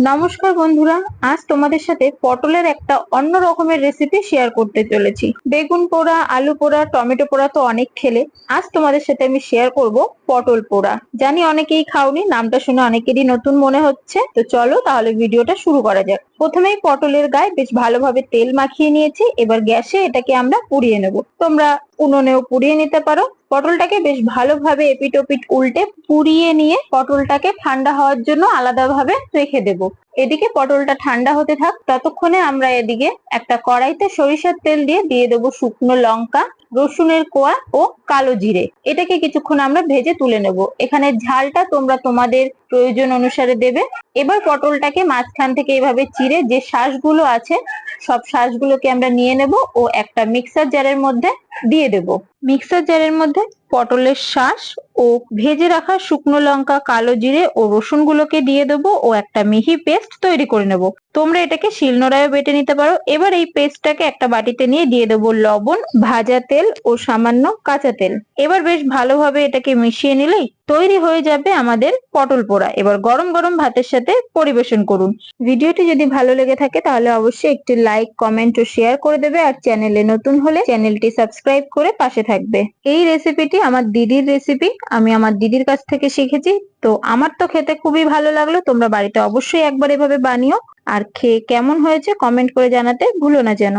নমস্কার বন্ধুরা, আজ তোমাদের সাথে পটলের একটা অন্য রকমের রেসিপি শেয়ার করতে চলেছি। বেগুন পোড়া, আলু পোড়া, টমেটো পোড়া তো অনেক খেলে। আজ তোমাদের সাথে আমি শেয়ার করব পটল পোড়া। জানি অনেকেই খাওনি, নামটা শুনে অনেকেরই নতুন মনে হচ্ছে। তো চলো তাহলে ভিডিওটা শুরু করা যাক। প্রথমেই পটলের গায়ে বেশ ভালোভাবে তেল মাখিয়ে নিয়েছি, এবার গ্যাসে এটাকে আমরা পুড়িয়ে নেব। তোমরা উনুনেও পুড়িয়ে নিতে পারো। পটলটাকে বেশ ভালোভাবে এপিট ওপিট উল্টে পুড়িয়ে নিয়ে পটলটাকে ঠান্ডা হওয়ার জন্য আলাদাভাবে রেখে দেব। এদিকে পটলটা ঠান্ডা হতে থাক, ততক্ষণে আমরা এদিকে একটা কড়াইতে সরিষার তেল দিয়ে দিয়ে দেবো শুকনো লঙ্কা, রসুনের কোয়া ও কালো জিরে। এটাকে কিছুক্ষণ আমরা ভেজে তুলে নেব। এখানে ঝালটা তোমরা তোমাদের প্রয়োজন অনুসারে দেবে। এবার পটলটাকে মাঝখান থেকে এভাবে চিরে যে শ্বাসগুলো আছে, সব শ্বাসগুলোকে আমরা নিয়ে নেব ও একটা মিক্সার জারের মধ্যে দিয়ে দেব। মিক্সার জারের মধ্যে পটলের শ্বাস ও ভেজে রাখা শুকনো লঙ্কা, কালো জিরে ও রসুন গুলোকে দিয়ে দেবো। ও একটা মিহি পেস্ট তৈরি করে নেব। তোমরা এটাকে শিলনোড়ায় বেটে নিতে পারো। এবার এই পেস্টটাকে একটা বাটিতে নিয়ে দিয়ে দেবো লবণ, ভাজা তেল ও সামান্য কাঁচা তেল। এবার বেশ ভালোভাবে এটাকে মিশিয়ে নিলেই তৈরি হয়ে যাবে আমাদের পটল পোড়া। এবার গরম গরম ভাতের সাথে পরিবেশন করুন। ভিডিওটি যদি ভালো লেগে থাকে তাহলে অবশ্যই একটি লাইক, কমেন্ট ও শেয়ার করে দেবে। আর চ্যানেলে নতুন হলে চ্যানেলটি সাবস্ক্রাইব করে পাশে থাকবে। এই রেসিপিটি আমার দিদির রেসিপি। আমি আমার দিদির কাছ থেকে শিখেছি। তো আমার তো খেতে খুবই ভালো লাগল। তোমরা বাড়িতে অবশ্যই একবার এভাবে বানিও। আর খেয়ে কেমন হয়েছে কমেন্ট করে জানাতে ভুলো না যেন।